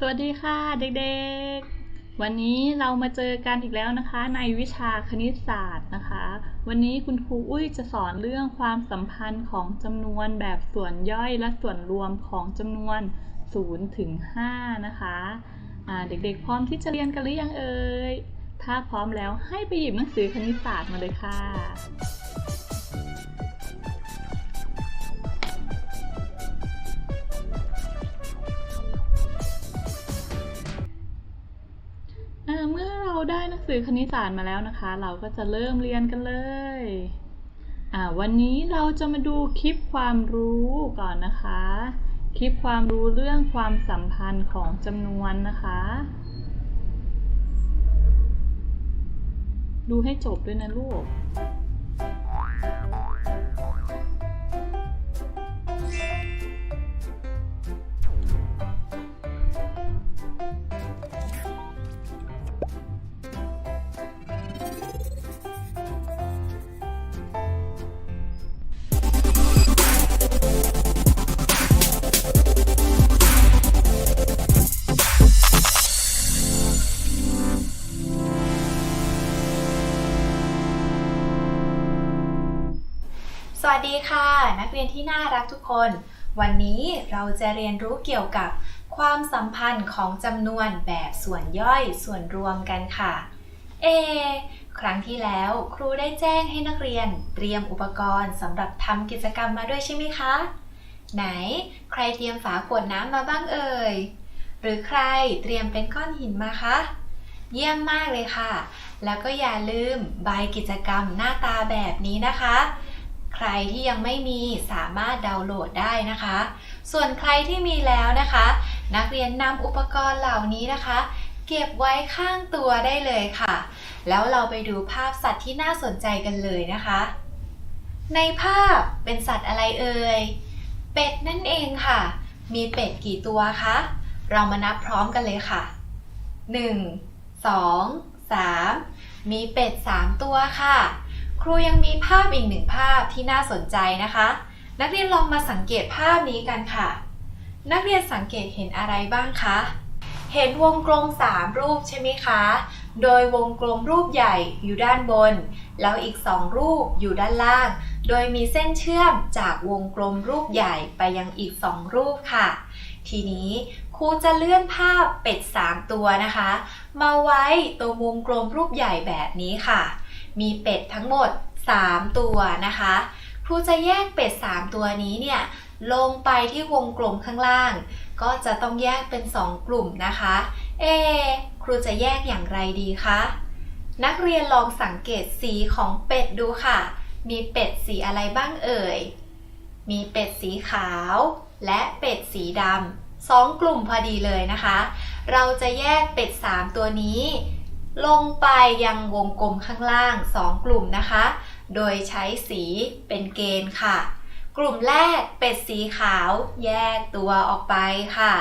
สวัสดีค่ะเด็กๆ วันนี้เรามาเจอกันอีกแล้วนะคะ ในวิชาคณิตศาสตร์นะคะ วันนี้คุณครูอุ้ยจะสอนเรื่องความสัมพันธ์ของจำนวนแบบส่วนย่อยและส่วนรวมของจำนวน0ถึง5นะคะเด็กๆ พร้อมที่จะเรียนกันหรือยังเอ่ย ถ้าพร้อมแล้วให้ไปหยิบหนังสือคณิตศาสตร์มาเลยค่ะ สือคณิตศาสตร์มาแล้วนะคะ เราก็จะเริ่มเรียนกันเลยอ่าวันนี้เราจะมาดูคลิปความรู้ก่อนนะคะ คลิปความรู้เรื่องความสัมพันธ์ของจำนวนนะคะ ดูให้จบด้วยนะลูก รียนที่น่ารักทุกคน วันนี้เราจะเรียนรู้เกี่ยวกับความสัมพันธ์ของจำนวนแบบส่วนย่อยส่วนรวมกันค่ะ เอ ครั้งที่แล้วครูได้แจ้งให้นักเรียนเตรียมอุปกรณ์สำหรับทำกิจกรรมมาด้วยใช่ไหมคะ ไหน ใครเตรียมฝาขวดน้ำมาบ้างเอ่ย หรือใครเตรียมเป็นก้อนหินมาคะ เยี่ยมมากเลยค่ะ แล้วก็อย่าลืมใบกิจกรรมหน้าตาแบบนี้นะคะ ใครที่ยังไม่มีสามารถดาวน์โหลดได้นะคะ ส่วนใครที่มีแล้วนะคะ นักเรียนนำอุปกรณ์เหล่านี้นะคะ เก็บไว้ข้างตัวได้เลยค่ะ แล้วเราไปดูภาพสัตว์ที่น่าสนใจกันเลยนะคะ ในภาพเป็นสัตว์อะไรเอ่ย เป็ดนั่นเองค่ะ มีเป็ดกี่ตัวคะ เรามานับพร้อมกันเลยค่ะ 1 2 3 มีเป็ด 3 ตัวค่ะ ครูยังมีภาพอีกหนึ่งภาพที่น่าสนใจนะคะ นักเรียนลองมาสังเกตภาพนี้กันค่ะ นักเรียนสังเกตเห็นอะไรบ้างคะ เห็นวงกลม 3 รูปใช่ไหมคะ โดยวงกลมรูปใหญ่อยู่ด้านบน แล้วอีก 2 รูปอยู่ด้านล่าง โดยมีเส้นเชื่อมจากวงกลมรูปใหญ่ไปยังอีก 2 รูปค่ะ ทีนี้ครูจะเลื่อนภาพเป็ด 3 ตัวนะคะ มาไว้ตรงวงกลมรูปใหญ่แบบนี้ค่ะ มีเป็ดทั้งหมด 3 ตัวนะคะครูจะแยกเป็ด 3 ตัวนี้เนี่ยลงไปที่วงกลมข้างล่าง ก็จะต้องแยกเป็น 2 กลุ่มนะคะ เอ ครูจะแยกอย่างไรดีคะนักเรียนลองสังเกตสีของเป็ดดูค่ะ มีเป็ดสีอะไรบ้างเอ่ย มีเป็ดสีขาว และเป็ดสีดำสองกลุ่มพอดีเลยนะคะ เราจะแยกเป็ด 3 ตัวนี้ ลงไปยังวงกลมข้างล่าง 2 กลุ่มนะคะ โดยใช้สีเป็นเกณฑ์ค่ะ กลุ่มแรกเป็ดสีขาวแยกตัวออกไปค่ะ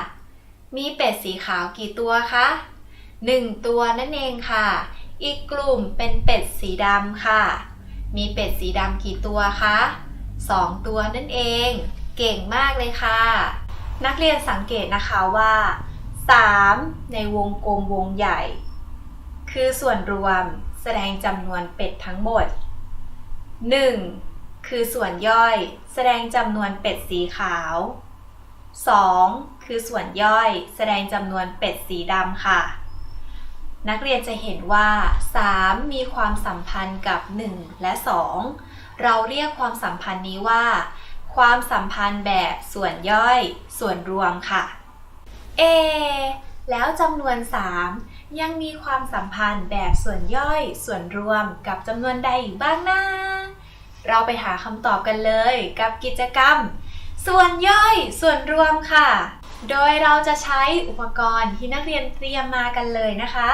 มีเป็ดสีขาวกี่ตัวคะ1 ตัวนั่นเองค่ะ อีกกลุ่มเป็นเป็ดสีดำค่ะ มีเป็ดสีดำกี่ตัวคะ2 ตัวนั่นเอง เก่งมากเลยค่ะ นักเรียนสังเกตนะคะว่า 3 ในวงกลมวงใหญ่ คือส่วนรวมแสดงจำนวนเป็ดทั้งหมด 1. คือส่วนย่อย แสดงจำนวนเป็ดสีขาว 2. คือส่วนย่อย แสดงจำนวนเป็ดสีดำค่ะ นักเรียนจะเห็นว่า 3 มีความสัมพันธ์กับ 1 และ 2 เราเรียกความสัมพันธ์นี้ว่า ความสัมพันธ์แบบส่วนย่อย ส่วนรวมค่ะ เอ แล้วจำนวน 3 ยังมีความสัมพันธ์แบบส่วนย่อยส่วนรวมกับจำนวนใดอีกบ้างนะ เราไปหาคำตอบกันเลยกับกิจกรรม ส่วนย่อยส่วนรวมค่ะ โดยเราจะใช้อุปกรณ์ที่นักเรียนเตรียมมากันเลยนะคะ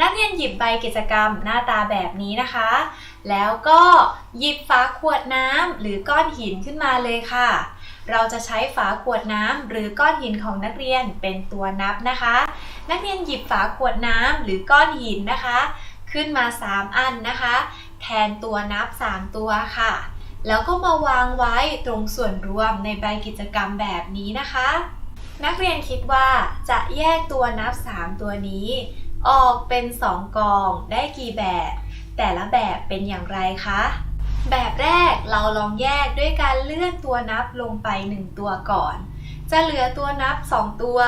นักเรียนหยิบใบกิจกรรมหน้าตาแบบนี้นะคะ แล้วก็หยิบฝาขวดน้ำหรือก้อนหินขึ้นมาเลยค่ะเราจะใช้ฝาขวดน้ำหรือก้อนหินของนักเรียนเป็นตัวนับนะคะ นักเรียนหยิบฝาขวดน้ำหรือก้อนหินนะคะ ขึ้นมา 3 อันนะคะ แทนตัวนับ 3 ตัวค่ะ แล้วก็มาวางไว้ตรงส่วนรวมในใบกิจกรรมแบบนี้นะคะ นักเรียนคิดว่าจะแยกตัวนับ 3 ตัวนี้ ออกเป็น 2 กองได้กี่แบบ แต่ละแบบเป็นอย่างไรคะแบบแรกเราลองแยกด้วยการเลื่อนตัวนับลงไป 1 ตัวก่อน จะเหลือตัวนับ 2 ตัว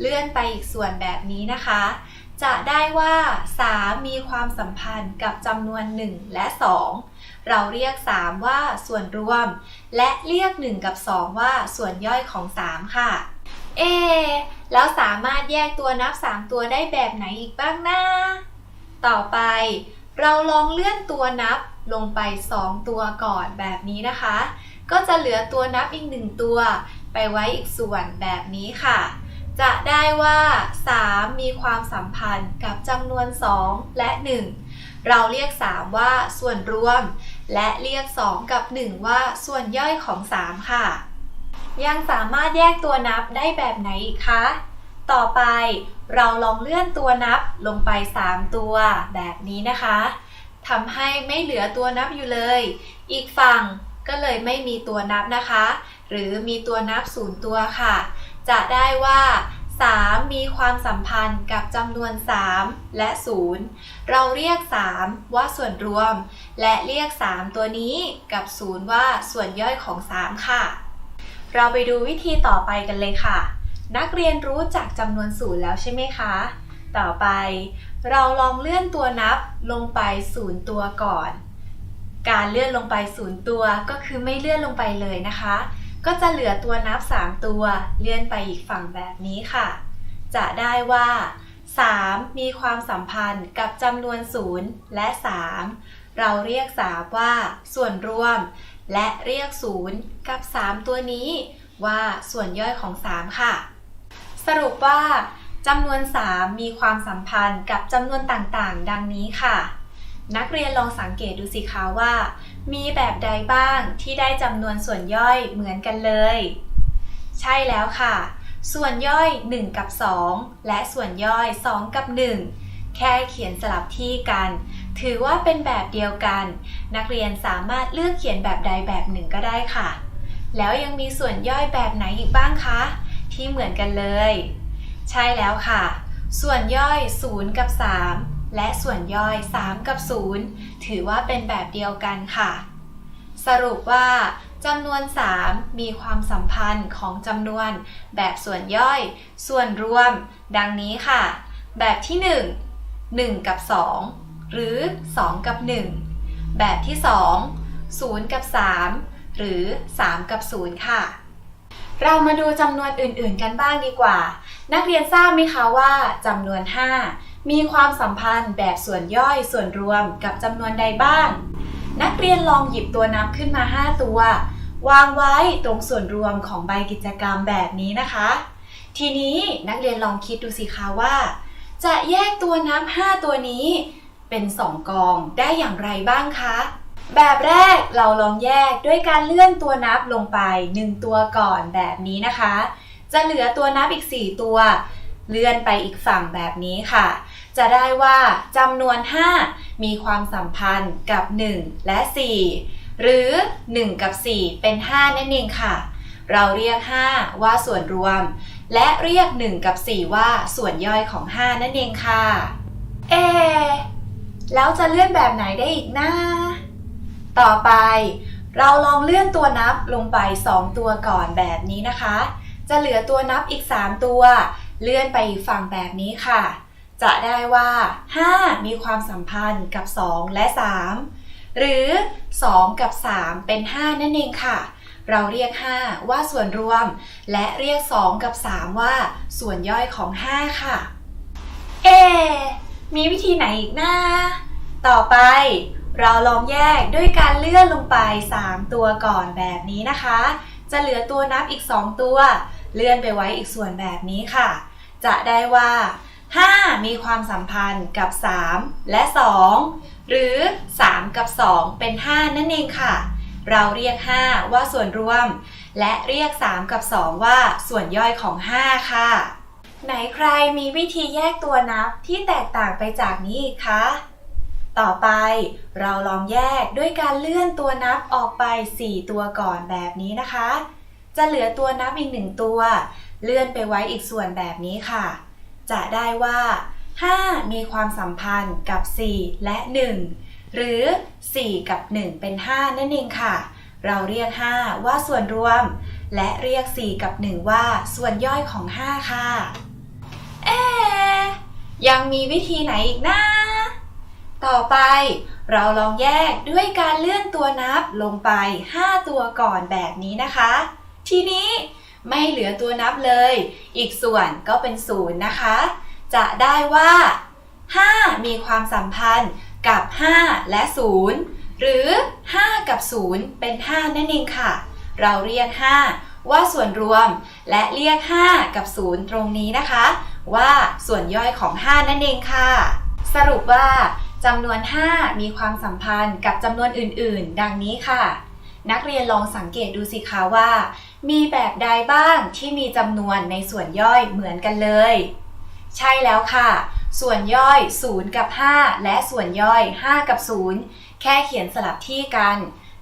เลื่อนไปอีกส่วนแบบนี้นะคะ จะได้ว่า 3 มีความสัมพันธ์กับจำนวน 1 และ 2 เราเรียก 3 ว่าส่วนรวม และเรียก 1 กับ 2 ว่าส่วนย่อยของ 3 ค่ะ เอ แล้วสามารถแยกตัวนับ 3 ตัวได้แบบไหนอีกบ้างนะ ต่อไป เราลองเลื่อนตัวนับลงไป 2 ตัวก่อนแบบนี้นะคะ ก็จะเหลือตัวนับอีก 1 ตัว ไปไว้อีกส่วนแบบนี้ค่ะ จะได้ว่า 3 มีความสัมพันธ์กับจำนวน 2 และ 1 เราเรียก 3 ว่าส่วนรวม และเรียก 2 กับ 1 ว่าส่วนย่อยของ 3 ค่ะ ยังสามารถแยกตัวนับได้แบบไหนอีกคะ ต่อไปเราลองเลื่อนตัวนับลงไป 3 ตัวแบบนี้นะคะทำให้ไม่เหลือตัวนับอยู่เลย อีกฝั่งก็เลยไม่มีตัวนับนะคะ หรือมีตัวนับศูนย์ตัวค่ะ จะได้ว่า 3 มีความสัมพันธ์กับจำนวน 3 และ 0 เราเรียก 3 ว่าส่วนรวม และเรียก 3 ตัวนี้กับ 0 ว่าส่วนย่อยของ 3 ค่ะ เราไปดูวิธีต่อไปกันเลยค่ะ นักเรียนรู้จักจำนวนศูนย์แล้วใช่ไหมคะ ต่อไป เราลองเลื่อนตัวนับลงไปศูนย์ตัวก่อน การเลื่อนลงไปศูนย์ตัวก็คือไม่เลื่อนลงไปเลยนะคะ ก็จะเหลือตัวนับ 3 ตัวเลื่อนไปอีกฝั่งแบบนี้ค่ะ จะได้ว่า 3 มีความสัมพันธ์กับจำนวน 0 และ 3 เราเรียก 3 ว่า ส่วนรวม และเรียก 0 กับ 3 ตัวนี้ ว่าส่วนย่อยของ 3 ค่ะ สรุปว่าจำนวน 3 มีความสัมพันธ์กับจำนวนต่างๆ ดังนี้ค่ะ นักเรียนลองสังเกตดูสิคะว่า มีแบบใดบ้างที่ได้จำนวนส่วนย่อยเหมือนกันเลย ใช่แล้วค่ะ ส่วนย่อย 1 กับ 2 และส่วนย่อย 2 กับ 1 แค่เขียนสลับที่กัน ถือว่าเป็นแบบเดียวกัน นักเรียนสามารถเลือกเขียนแบบใดแบบหนึ่งก็ได้ค่ะ แล้วยังมีส่วนย่อยแบบไหนอีกบ้างคะ ที่เหมือนกันเลย ใช่แล้วค่ะ ส่วนย่อย 0 กับ 3 และส่วนย่อย 3 กับ 0 ถือว่าเป็นแบบเดียวกันค่ะ สรุปว่าจำนวน 3 มีความสัมพันธ์ของจำนวนแบบส่วนย่อย ส่วนรวม ดังนี้ค่ะ แบบที่ 1 1 กับ 2 หรือ 2 กับ 1 แบบที่ 2 0 กับ 3 หรือ 3 กับ 0 ค่ะเรามาดูจำนวนอื่นๆกันบ้างดีกว่า นักเรียนทราบไหมคะว่าจำนวน 5 มีความสัมพันธ์แบบส่วนย่อยส่วนรวมกับจำนวนใดบ้าง นักเรียนลองหยิบตัวนับขึ้นมา 5 ตัว วางไว้ตรงส่วนรวมของใบกิจกรรมแบบนี้นะคะ ทีนี้นักเรียนลองคิดดูสิคะว่า จะแยกตัวนับ 5 ตัวนี้ เป็น 2 กองได้อย่างไรบ้างคะแบบแรกเราลองแยกด้วยการเลื่อนตัวนับลงไป 1 ตัวก่อนแบบนี้นะคะ จะเหลือตัวนับอีก 4 ตัว เลื่อนไปอีกฝั่งแบบนี้ค่ะ จะได้ว่าจำนวน 5 มีความสัมพันธ์กับ 1 และ 4 หรือ 1 กับ 4 เป็น 5 นั่นเองค่ะ เราเรียก 5 ว่าส่วนรวม และเรียก 1 กับ 4 ว่าส่วนย่อยของ 5 นั่นเองค่ะ เอ แล้วจะเลื่อนแบบไหนได้อีกนะต่อไปเราลองเลื่อนตัวนับลงไป 2 ตัวก่อนแบบนี้นะคะ จะเหลือตัวนับอีก 3 ตัว เลื่อนไปอีกฝั่งแบบนี้ค่ะ จะได้ว่า 5 มีความสัมพันธ์กับ 2 และ 3 หรือ 2 กับ 3 เป็น 5 นั่นเองค่ะ เราเรียก 5 ว่าส่วนรวม และเรียก 2 กับ 3 ว่า ส่วนย่อยของ 5 ค่ะ เอ มีวิธีไหนอีกนะต่อไปเราลองแยกด้วยการเลื่อนลงไป 3 ตัวก่อนแบบนี้นะคะ จะเหลือตัวนับอีก 2 ตัว เลื่อนไปไว้อีกส่วนแบบนี้ค่ะ จะได้ว่า 5 มีความสัมพันธ์กับ 3 และ 2 หรือ 3 กับ 2 เป็น 5 นั่นเองค่ะ เราเรียก 5 ว่าส่วนรวม และเรียก 3 กับ 2 ว่าส่วนย่อยของ 5 ค่ะ ไหนใครมีวิธีแยกตัวนับที่แตกต่างไปจากนี้อีกคะ ต่อไปเราลองแยกด้วยการเลื่อนตัวนับออกไป 4 ตัวก่อนแบบนี้นะคะ จะเหลือตัวนับอีกหนึ่งตัว เลื่อนไปไว้อีกส่วนแบบนี้ค่ะ จะได้ว่า 5 มีความสัมพันธ์กับ 4 และ 1 หรือ 4 กับ 1 เป็น 5 นั่นเองค่ะ เราเรียก 5 ว่าส่วนรวม และเรียก 4 กับ 1 ว่าส่วนย่อยของ 5 ค่ะ เอ๊ะยังมีวิธีไหนอีกนะ ต่อไปเราลองแยกด้วยการเลื่อนตัวนับลงไป 5 ตัวก่อนแบบนี้นะคะ ทีนี้ ไม่เหลือตัวนับเลย อีกส่วนก็เป็นศูนย์นะคะ จะได้ว่า 5 มีความสัมพันธ์กับ 5 และ 0 หรือ 5 กับ 0 เป็น 5 นั่นเองค่ะ เราเรียก 5 ว่าส่วนรวม และเรียก 5 กับ 0 ตรงนี้นะคะ ว่าส่วนย่อยของ 5 นั่นเองค่ะ สรุปว่าจำนวน 5 มีความสัมพันธ์กับจำนวนอื่น ๆ ดังนี้ค่ะ นักเรียนลองสังเกตดูสิคะว่า มีแบบใดบ้างที่มีจำนวนในส่วนย่อยเหมือนกันเลย ใช่แล้วค่ะ ส่วนย่อย 0 กับ 5 และส่วนย่อย 5 กับ 0 แค่เขียนสลับที่กัน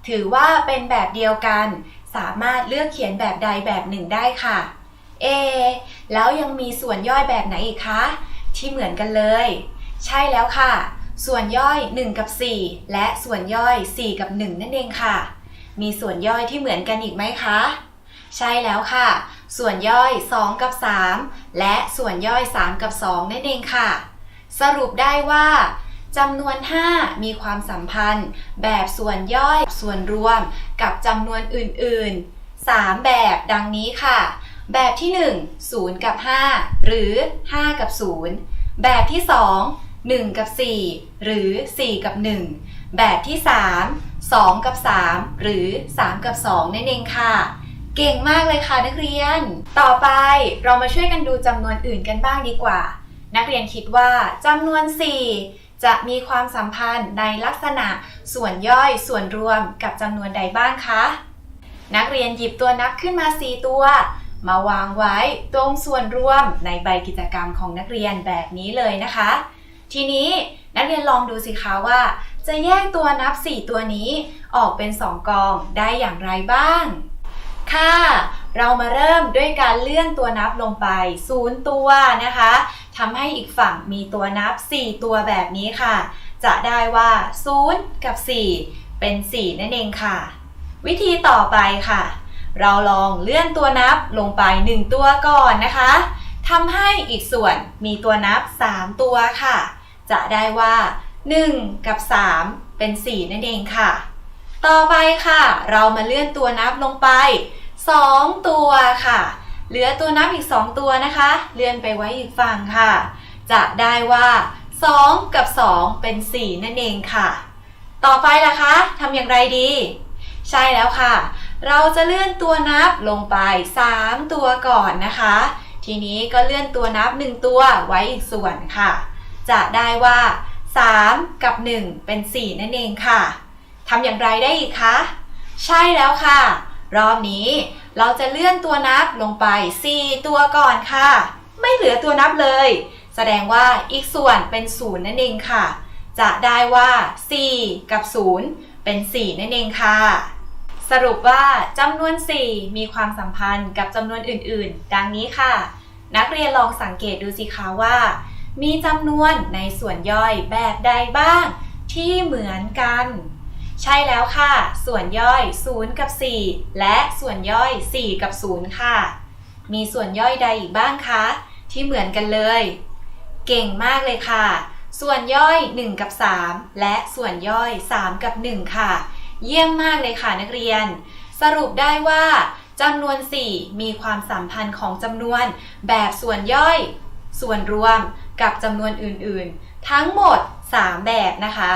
ถือว่าเป็นแบบเดียวกัน สามารถเลือกเขียนแบบใดแบบหนึ่งได้ค่ะ เอ แล้วยังมีส่วนย่อยแบบไหนอีกคะ ที่เหมือนกันเลย ใช่แล้วค่ะ ส่วนย่อย 1 กับ 4 และส่วนย่อย 4 กับ 1 นั่นเองค่ะ มีส่วนย่อยที่เหมือนกันอีกไหมคะ ใช่แล้วค่ะ ส่วนย่อย 2 กับ 3 และส่วนย่อย 3 กับ 2 นั่นเองค่ะ สรุปได้ว่าจำนวน 5 มีความสัมพันธ์ แบบส่วนย่อยส่วนรวมกับจำนวนอื่น ๆ 3 แบบดังนี้ค่ะ แบบที่ 1 0 กับ 5 หรือ 5 กับ 0 แบบที่ 2 1 กับ 4 หรือ 4 กับ 1 แบบที่ 3 2 กับ 3 หรือ 3 กับ 2 นั่นเองค่ะ เก่งมากเลยค่ะนักเรียน ต่อไปเรามาช่วยกันดูจำนวนอื่นกันบ้างดีกว่า นักเรียนคิดว่าจำนวน 4 จะมีความสัมพันธ์ในลักษณะส่วนย่อยส่วนรวมกับจำนวนใดบ้างคะ นักเรียนหยิบตัวนับขึ้นมา 4 ตัว มาวางไว้ตรงส่วนรวมในใบกิจกรรมของนักเรียนแบบนี้เลยนะคะ ทีนี้นักเรียนลองดูสิคะว่า จะแยกตัวนับ 4 ตัวนี้ออกเป็น 2 กองได้อย่างไรบ้าง ค่ะ เรามาเริ่มด้วยการเลื่อนตัวนับลงไป 0 ตัวนะคะทำให้อีกฝั่งมีตัวนับ 4 ตัวแบบนี้ค่ะ จะได้ว่า 0 กับ 4 เป็น 4 นั่นเองค่ะ วิธีต่อไปค่ะ เราลองเลื่อนตัวนับลงไป 1 ตัวก่อนนะคะทำให้อีกส่วนมีตัวนับ 3 ตัวค่ะ จะได้ว่า 1 กับ 3 เป็น 4 นั่นเองค่ะ ต่อไปค่ะ เรามาเลื่อนตัวนับลงไป 2 ตัวค่ะ เหลือตัวนับอีก 2 ตัวนะคะ เลื่อนไปไว้อีกฝั่งค่ะ จะได้ว่า 2 กับ 2 เป็น 4 นั่นเองค่ะ ต่อไปล่ะคะทำอย่างไรดี ใช่แล้วค่ะ เราจะเลื่อนตัวนับลงไป 3 ตัวก่อนนะคะ ทีนี้ก็เลื่อนตัวนับ 1 ตัวไว้อีกส่วนค่ะ จะได้ว่า 3 กับ 1 เป็น 4 นั่นเองค่ะ ทำอย่างไรได้อีกคะ ใช่แล้วค่ะ รอบนี้เราจะเลื่อนตัวนับลงไป 4 ตัวก่อนค่ะ ไม่เหลือตัวนับเลย แสดงว่าอีกส่วนเป็น0นั่นเองค่ะ จะได้ว่า 4 กับ 0 เป็น 4 นั่นเองค่ะ สรุปว่าจำนวน 4 มีความสัมพันธ์กับจำนวนอื่น ๆ ดังนี้ค่ะ นักเรียนลองสังเกตดูสิคะว่า มีจำนวนในส่วนย่อยแบบใดบ้างที่เหมือนกัน ใช่แล้วค่ะ ส่วนย่อย 0 กับ 4 และส่วนย่อย 4 กับ 0 ค่ะ มีส่วนย่อยใดอีกบ้างคะ ที่เหมือนกันเลย เก่งมากเลยค่ะ ส่วนย่อย 1 กับ 3 และส่วนย่อย 3 กับ 1 ค่ะ เยี่ยมมากเลยค่ะนักเรียน สรุปได้ว่าจำนวน 4 มีความสัมพันธ์ของจำนวนแบบส่วนย่อย ส่วนรวมกับจำนวนอื่นๆ ทั้งหมด 3 แบบนะคะ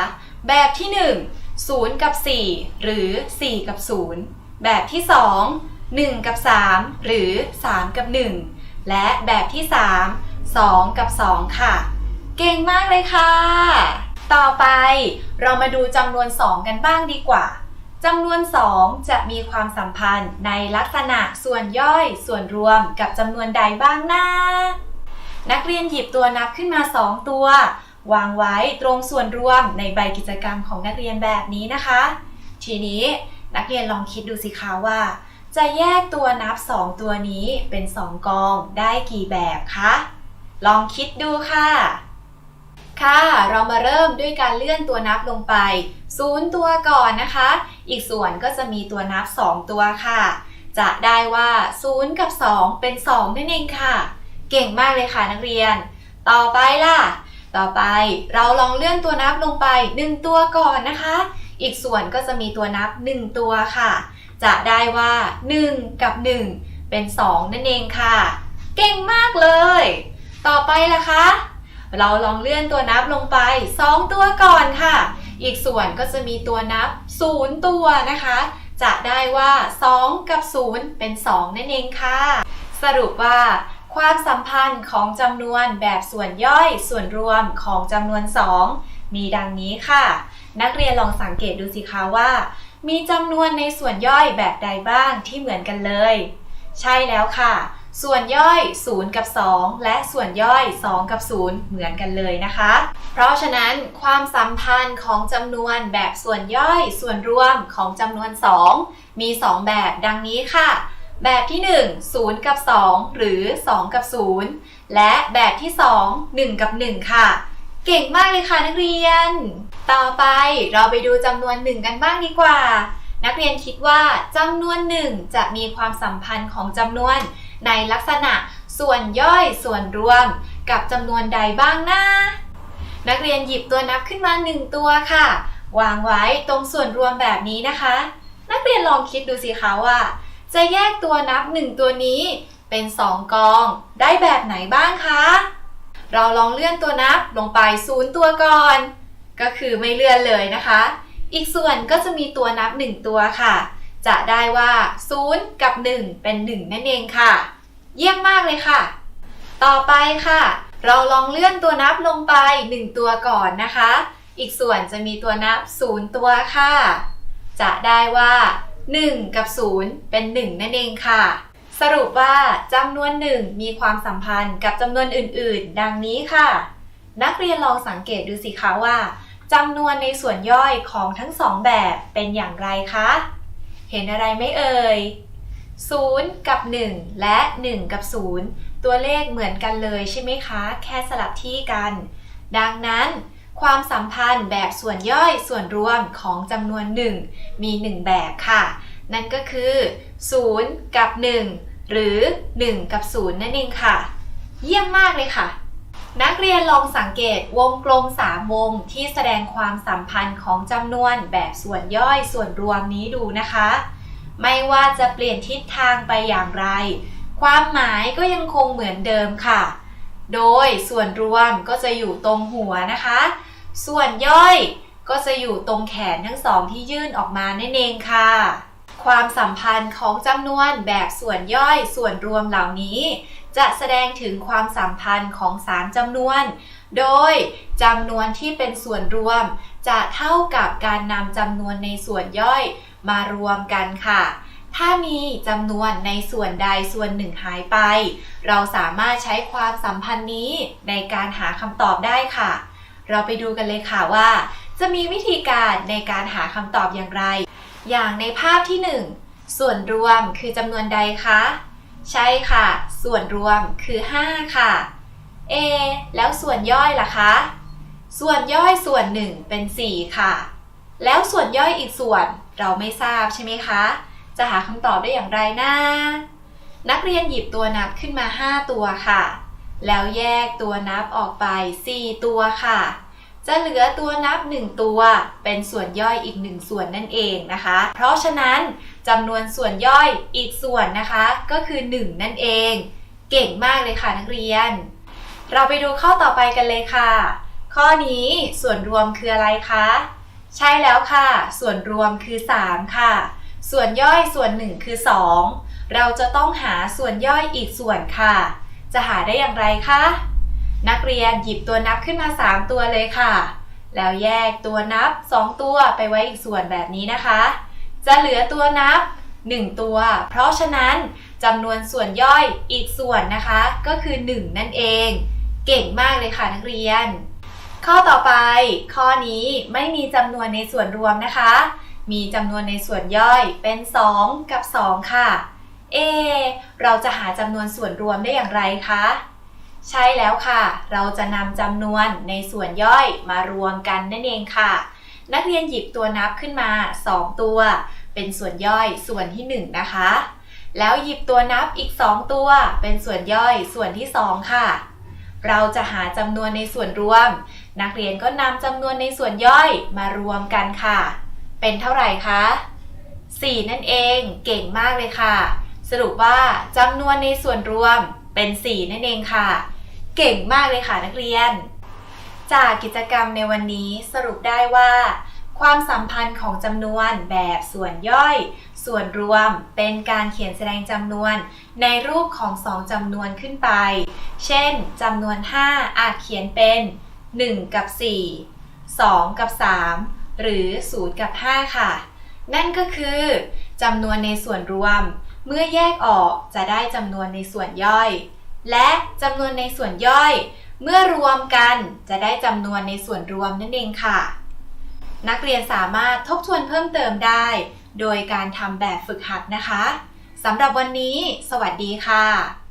แบบที่ 1 0 กับ 4 หรือ 4 กับ 0 แบบที่ 2 1 กับ 3 หรือ 3 กับ 1 และแบบที่ 3 2 กับ 2 ค่ะ เก่งมากเลยค่ะ ต่อไปเรามาดูจำนวน 2 กันบ้างดีกว่าจำนวน 2 จะมีความสัมพันธ์ในลักษณะส่วนย่อยส่วนรวมกับจำนวนใดบ้างนะ นักเรียนหยิบตัวนับขึ้นมา 2 ตัว วางไว้ตรงส่วนรวมในใบกิจกรรมของนักเรียนแบบนี้นะคะ ทีนี้นักเรียนลองคิดดูสิคะว่า จะแยกตัวนับ 2 ตัวนี้เป็น 2 กองได้กี่แบบคะลองคิดดูค่ะ ค่ะ เรามาเริ่มด้วยการเลื่อนตัวนับลงไป 0 ตัวก่อนนะคะ อีกส่วนก็จะมีตัวนับ 2 ตัวค่ะ จะได้ว่า 0 กับ 2 เป็น 2 นั่นเองค่ะ เก่งมากเลยค่ะนักเรียน ต่อไปล่ะ ต่อไปเราลองเลื่อนตัวนับลงไป 1 ตัวก่อนนะคะ อีกส่วนก็จะมีตัวนับ 1 ตัวค่ะ จะได้ว่า 1 กับ 1 เป็น 2 นั่นเองค่ะ เก่งมากเลย ต่อไปล่ะคะ เราลองเลื่อนตัวนับลงไป 2 ตัวก่อนค่ะ อีกส่วนก็จะมีตัวนับ 0 ตัวนะคะ จะได้ว่า 2 กับ 0 เป็น 2 นั่นเองค่ะ สรุปว่า ความสัมพันธ์ของจำนวนแบบส่วนย่อยส่วนรวมของจำนวน 2 มีดังนี้ค่ะ นักเรียนลองสังเกตดูสิคะว่า มีจำนวนในส่วนย่อยแบบใดบ้างที่เหมือนกันเลย ใช่แล้วค่ะ ส่วนย่อย 0 กับ 2 และส่วนย่อย 2 กับ 0 เหมือนกันเลยนะคะ เพราะฉะนั้นความสัมพันธ์ของจำนวนแบบส่วนย่อยส่วนรวมของจำนวน 2 มี 2 แบบดังนี้ค่ะ แบบที่ 1 0 กับ 2 หรือ 2 กับ 0 และแบบที่ 2 1 กับ 1 ค่ะ เก่งมากเลยค่ะนักเรียน ต่อไปเราไปดูจำนวน 1 กันบ้างดีกว่า นักเรียนคิดว่าจำนวน 1 จะมีความสัมพันธ์ของจำนวน ในลักษณะส่วนย่อยส่วนรวม กับจำนวนใดบ้างนะนักเรียนหยิบตัวนับขึ้นมา 1 ตัวค่ะ วางไว้ตรงส่วนรวมแบบนี้นะคะ นักเรียนลองคิดดูสิคะว่า จะแยกตัวนับ 1 ตัวนี้เป็น 2 กองได้แบบไหนบ้างคะ เราลองเลื่อนตัวนับลงไป 0 ตัวก่อน ก็คือไม่เลื่อนเลยนะคะ อีกส่วนก็จะมีตัวนับ 1 ตัวค่ะ จะได้ว่า 0 กับ 1 เป็น 1 นั่นเองค่ะ เยี่ยมมากเลยค่ะ ต่อไปค่ะ เราลองเลื่อนตัวนับลงไป 1 ตัวก่อนนะคะ อีกส่วนจะมีตัวนับ 0 ตัวค่ะ จะได้ว่า 1 กับ 0 เป็น 1 นั่นเองค่ะ สรุปว่าจำนวน 1 มีความสัมพันธ์กับจำนวนอื่น ๆ ดังนี้ค่ะ นักเรียนลองสังเกตดูสิคะว่าจำนวนในส่วนย่อยของทั้งสองแบบเป็นอย่างไรคะ เห็นอะไรไหมเอ่ย 0 กับ 1 และ 1 กับ 0 ตัวเลขเหมือนกันเลยใช่ไหมคะ แค่สลับที่กัน ดังนั้น ความสัมพันธ์แบบส่วนย่อยส่วนรวมของจำนวน 1 มี 1 แบบค่ะ นั่นก็คือ 0 กับ 1 หรือ 1 กับ 0 นั่นเองค่ะ เยี่ยมมากเลยค่ะ นักเรียนลองสังเกตวงกลม 3 วงที่แสดงความสัมพันธ์ของจำนวนแบบส่วนย่อยส่วนรวมนี้ดูนะคะ ไม่ว่าจะเปลี่ยนทิศทางไปอย่างไร ความหมายก็ยังคงเหมือนเดิมค่ะโดยส่วนรวมก็จะอยู่ตรงหัวนะคะ ส่วนย่อยก็จะอยู่ตรงแขนทั้งสองที่ยื่นออกมานั่นเองค่ะ ความสัมพันธ์ของจำนวนแบบส่วนย่อยส่วนรวมเหล่านี้ จะแสดงถึงความสัมพันธ์ของสามจำนวน โดยจำนวนที่เป็นส่วนรวม จะเท่ากับการนำจำนวนในส่วนย่อยมารวมกันค่ะ ถ้ามีจำนวนในส่วนใดส่วนหนึ่งหายไป เราสามารถใช้ความสัมพันธ์นี้ในการหาคำตอบได้ค่ะ เราไปดูกันเลยค่ะว่า จะมีวิธีการในการหาคำตอบอย่างไร อย่างในภาพที่ 1 ส่วนรวมคือจำนวนใดคะ ใช่ค่ะ ส่วนรวมคือ 5 ค่ะ A แล้วส่วนย่อยล่ะคะ ส่วนย่อยส่วนหนึ่งเป็น 4 ค่ะ แล้วส่วนย่อยอีกส่วนเราไม่ทราบใช่ไหมคะ จะหาคำตอบได้อย่างไรนะนักเรียนหยิบตัวนับขึ้นมา 5 ตัวค่ะ แล้วแยกตัวนับออกไป 4 ตัวค่ะ จะเหลือตัวนับ 1 ตัว เป็นส่วนย่อยอีก 1 ส่วนนั่นเองนะคะ เพราะฉะนั้นจำนวนส่วนย่อยอีกส่วนนะคะ ก็คือ 1 นั่นเอง เก่งมากเลยค่ะนักเรียน เราไปดูข้อต่อไปกันเลยค่ะ ข้อนี้ส่วนรวมคืออะไรคะ ใช่แล้วค่ะ ส่วนรวมคือ 3 ค่ะ ส่วนย่อยส่วน 1 คือ 2 เราจะต้องหาส่วนย่อยอีกส่วนค่ะ จะหาได้อย่างไรคะ นักเรียนหยิบตัวนับขึ้นมา 3 ตัวเลยค่ะ แล้วแยกตัวนับ 2 ตัวไปไว้อีกส่วนแบบนี้นะคะ จะเหลือตัวนับ 1 ตัว เพราะฉะนั้นจำนวนส่วนย่อยอีกส่วนนะคะ ก็คือ 1 นั่นเอง เก่งมากเลยค่ะนักเรียน ข้อต่อไป ข้อนี้ไม่มีจำนวนในส่วนรวมนะคะ มีจำนวนในส่วนย่อยเป็น 2 กับ 2 ค่ะ เอ เราจะหาจำนวนส่วนรวมได้อย่างไรคะ ใช่แล้วค่ะ เราจะนำจำนวนในส่วนย่อยมารวมกันนั่นเองค่ะ นักเรียนหยิบตัวนับขึ้นมา 2 ตัว เป็นส่วนย่อยส่วนที่ 1 นะคะ แล้วหยิบตัวนับอีก 2 ตัว เป็นส่วนย่อยส่วนที่ 2 ค่ะ เราจะหาจำนวนในส่วนรวม นักเรียนก็นำจำนวนในส่วนย่อยมารวมกันค่ะ เป็นเท่าไหร่คะ4นั่นเอง เก่งมากเลยค่ะ สรุปว่าจำนวนในส่วนรวมเป็น 4 นั่นเองค่ะ เก่งมากเลยค่ะนักเรียน จากกิจกรรมในวันนี้สรุปได้ว่า ความสัมพันธ์ของจำนวนแบบส่วนย่อย ส่วนรวมเป็นการเขียนแสดงจำนวน ในรูปของ2จำนวนขึ้นไป เช่นจำนวน 5 อาจเขียนเป็น 1 กับ 4 2 กับ 3 หรือ 0 กับ 5 ค่ะ นั่นก็คือจำนวนในส่วนรวม เมื่อแยกออกจะได้จำนวนในส่วนย่อย และจำนวนในส่วนย่อย เมื่อรวมกันจะได้จำนวนในส่วนรวมนั่นเองค่ะ นักเรียนสามารถทบทวนเพิ่มเติมได้ โดยการทำแบบฝึกหัดนะคะสำหรับวันนี้ สวัสดีค่ะ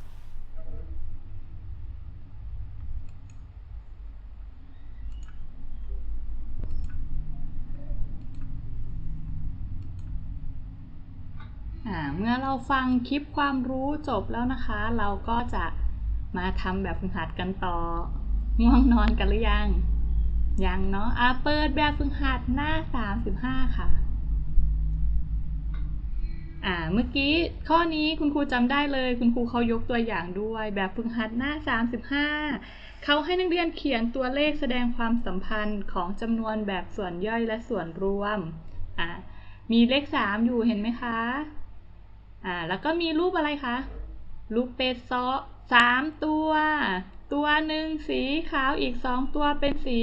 เมื่อเราฟังคลิปความรู้จบแล้วนะคะ เราก็จะมาทำแบบฝึกหัดกันต่อ ง่วงนอนกันหรือยัง ยังเนาะอะเปิดแบบฝึกหัดหน้า 35 ค่ะอ่าเมื่อกี้ข้อนี้คุณครูจำได้เลย คุณครูเขายกตัวอย่างด้วย แบบฝึกหัดหน้า 35 เขาให้นักเรียนเขียนตัวเลขแสดงความสัมพันธ์ของจำนวนแบบส่วนย่อยและส่วนรวมอ่ามีเลข 3 อยู่เห็นไหมคะ อ่าแล้วก็มีรูปอะไรคะรูปเป็ดซอสามตัว ตัวหนึ่งสีขาวอีกสองตัวเป็นสี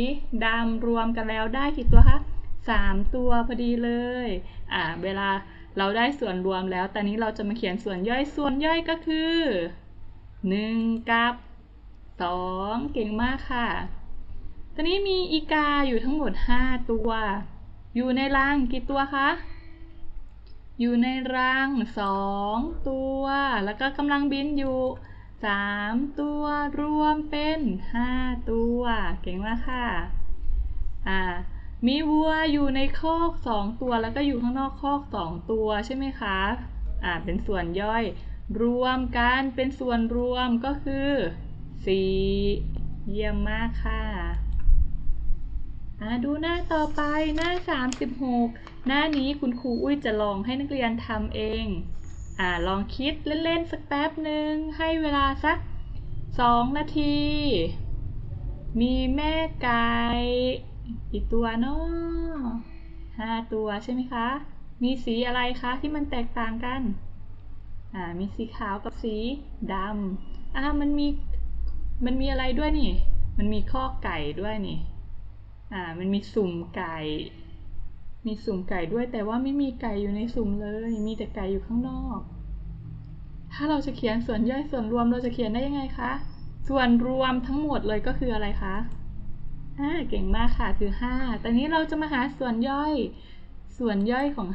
ดำรวมกันแล้วได้กี่ตัวคะสามตัวพอดีเลยอ่าเวลาเราได้ส่วนรวมแล้ว ตอนนี้เราจะมาเขียนส่วนย่อย ส่วนย่อยก็คือหนึ่งกับสองเก่งมากค่ะ ตอนนี้มีอีกาอยู่ทั้งหมดห้าตัว อยู่ในรังกี่ตัวคะ อยู่ในรังสองตัว แล้วก็กำลังบินอยู่สามตัวรวมเป็นห้าตัว เก่งมากค่ะ อ่า มีวัวอยู่ในคอกสองตัว แล้วก็อยู่ข้างนอกคอกสองตัวใช่ไหมคะ อ่า เป็นส่วนย่อย รวมกันเป็นส่วนรวมก็คือสี่เยี่ยมมากค่ะ ดูหน้าต่อไปหน้า 36 หน้านี้คุณครูอุ้ยจะลองให้นักเรียนทำเองอ่าลองคิดเล่น ๆ สักแป๊บหนึ่งให้เวลาสัก 2 นาที มีแม่ไก่กี่ตัวเนาะห้าตัวใช่ไหมคะ มีสีอะไรคะที่มันแตกต่างกันอ่ามีสีขาวกับสีดำอ่ามันมีมันมีอะไรด้วยนี่ มันมีข้อไก่ด้วยนี่ อ่า มันมีสุ่มไก่ มีสุ่มไก่ด้วยแต่ว่าไม่มีไก่อยู่ในสุ่มเลย มีแต่ไก่อยู่ข้างนอก ถ้าเราจะเขียนส่วนย่อยส่วนรวมเราจะเขียนได้ยังไงคะ ส่วนรวมทั้งหมดเลยก็คืออะไรคะอ่าเก่งมากค่ะคือ5ตอนนี้เราจะมาหาส่วนย่อย ส่วนย่อยของ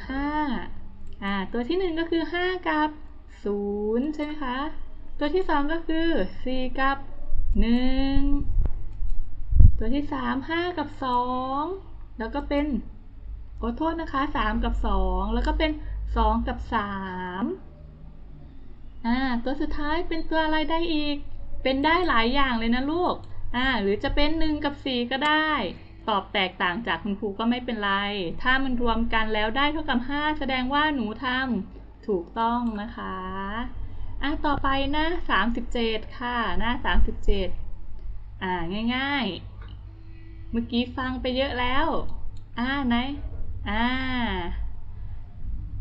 5อ่า ตัวที่ 1 ก็คือ 5 กับ 0 ใช่ไหมคะ ตัวที่ 2 ก็คือ 4 กับ 1 ตัวที่3 5กับ2แล้วก็เป็นขอโทษนะคะ3กับ2แล้วก็เป็น2กับ3อ่าตัวสุดท้ายเป็นตัวอะไรได้อีก เป็นได้หลายอย่างเลยนะลูกอ่าหรือจะเป็น1กับ4ก็ได้ ตอบแตกต่างจากคุณครูก็ไม่เป็นไร ถ้ามันรวมกันแล้วได้เท่ากับ5แสดงว่าหนูทำถูกต้องนะคะอะต่อไปหน้า 37 ค่ะ หน้า 37 อ่า ง่าย ๆ เมื่อกี้ฟังไปเยอะแล้ว อ่าไหน อ่า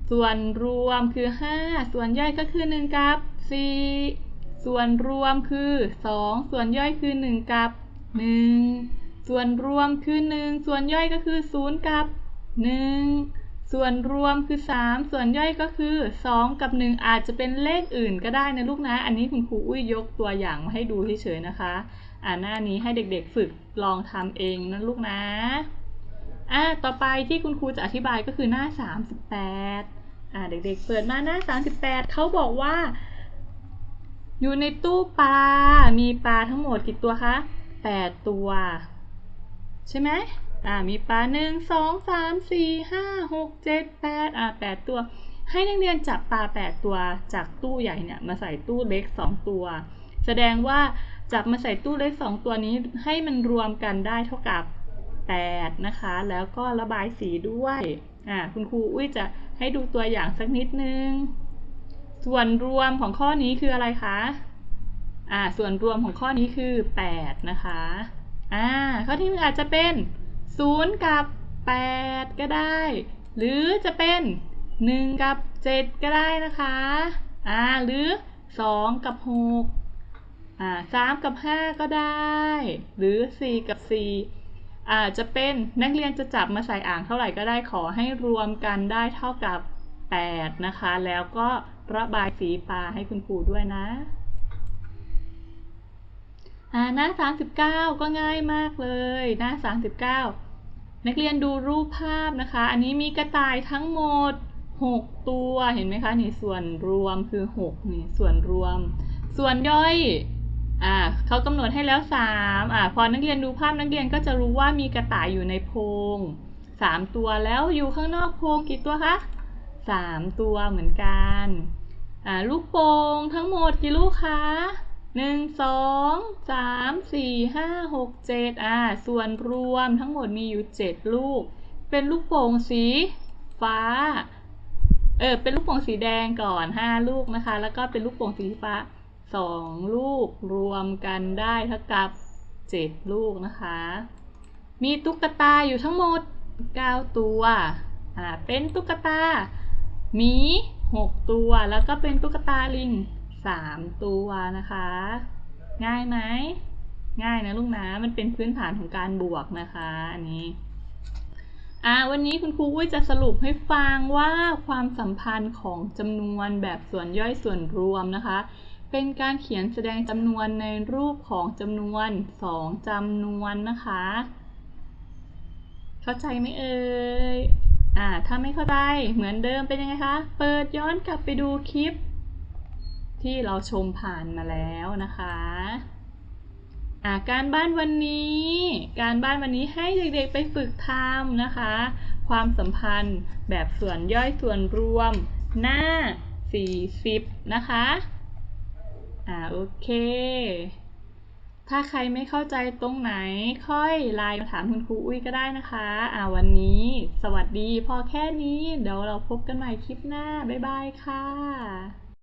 ส่วนรวมคือ 5 ส่วนย่อยก็คือ 1 กับ 4 ส่วนรวมคือ 2 ส่วนย่อยคือ 1 กับ 1 ส่วนรวมคือ 1 ส่วนย่อยก็คือ 0 กับ 1 ส่วนรวมคือ 3 ส่วนย่อยก็คือ 2 กับ 1 อาจจะเป็นเลขอื่นก็ได้นะลูกนะ อันนี้คุณครูอุ้ยยกตัวอย่างมาให้ดูเฉยๆนะคะ อ่าหน้านี้ให้เด็กๆฝึกลองทำเองนะลูกนะอ่าต่อไปที่คุณครูจะอธิบายก็คือหน้า 38อ่าเด็กๆเปิดมาหน้า 38เขาบอกว่า อยู่ในตู้ปลา มีปลาทั้งหมดกี่ตัวคะ 8 ตัว ใช่ไหมอ่ามีปลาหนึ่งสองสามสี่ห้าหกเจ็ดแปดอ่าแปดตัว ให้นักเรียนจับปลาแปดตัวจากตู้ใหญ่เนี่ยมาใส่ตู้เล็กสองตัว แสดงว่า จับมาใส่ตู้เล็กสองตัวนี้ให้มันรวมกันได้เท่ากับ 8 นะคะ แล้วก็ระบายสีด้วยอ่าคุณครูอุ้ยจะให้ดูตัวอย่างสักนิดนึง ส่วนรวมของข้อนี้คืออะไรคะอ่าส่วนรวมของข้อนี้คือ 8 นะคะอ่าข้อที่หนึ่งอาจจะเป็น 0 กับ 8 ก็ได้ หรือจะเป็น 1 กับ 7 ก็ได้นะคะอ่าหรือ 2 กับ 6 อ่า3กับ5ก็ได้ หรือ4กับ4อาจจะเป็นนักเรียนจะจับมาใส่อ่างเท่าไหร่ก็ได้ขอให้รวมกันได้เท่ากับ 8 นะคะ แล้วก็ระบายสีปลาให้คุณครูด้วยนะอ่าหน้า 39 ก็ง่ายมากเลยหน้า 39 นักเรียนดูรูปภาพนะคะ อันนี้มีกระต่ายทั้งหมด 6 ตัวเห็นไหมคะนี่ส่วนรวมคือ 6 นี่ส่วนรวม ส่วนย่อย อ่าเขากำหนดให้แล้ว3อ่าพอนักเรียนดูภาพนักเรียนก็จะรู้ว่ามีกระต่ายอยู่ในโพรง3 ตัวแล้วอยู่ข้างนอกโพรงกี่ตัวคะ3 ตัวเหมือนกันอ่าลูกโป่งทั้งหมดกี่ลูกคะหนึ่งสองสามสี่ห้าหกเจ็ดอ่าส่วนรวมทั้งหมดมีอยู่เจ็ดลูก เป็นลูกโป่งสีฟ้า เออเป็นลูกโป่งสีแดงก่อน5ลูกนะคะ แล้วก็เป็นลูกโป่งสีฟ้า 2ลูกรวมกันได้เท่ากับ7ลูกนะคะ มีตุ๊กตาอยู่ทั้งหมด9ตัวอ่าเป็นตุ๊กตาหมี6ตัวแล้วก็เป็นตุ๊กตาลิง3ตัวนะคะ ง่ายไหมง่ายนะลูกนะมันเป็นพื้นฐานของการบวกนะคะอันนี้อ่าวันนี้คุณครูอุ้ยจะสรุปให้ฟังว่าความสัมพันธ์ของจำนวนแบบส่วนย่อยส่วนรวมนะคะ เป็นการเขียนแสดงจำนวนในรูปของจำนวน 2จำนวนนะคะ เข้าใจไหมเอ่ยอ่าถ้าไม่เข้าใจเหมือนเดิมเป็นยังไงคะ เปิดย้อนกลับไปดูคลิป ที่เราชมผ่านมาแล้วนะคะอ่าการบ้านวันนี้ การบ้านวันนี้ให้เด็กๆไปฝึกทำนะคะ ความสัมพันธ์แบบส่วนย่อยส่วนรวมหน้า 40 นะคะ อ่าโอเค ถ้าใครไม่เข้าใจตรงไหน ค่อยไลน์มาถามคุณครูอุ้ยก็ได้นะคะ อ่าวันนี้ สวัสดีพอแค่นี้ เดี๋ยวเราพบกันใหม่คลิปหน้า บ๊ายบายค่ะ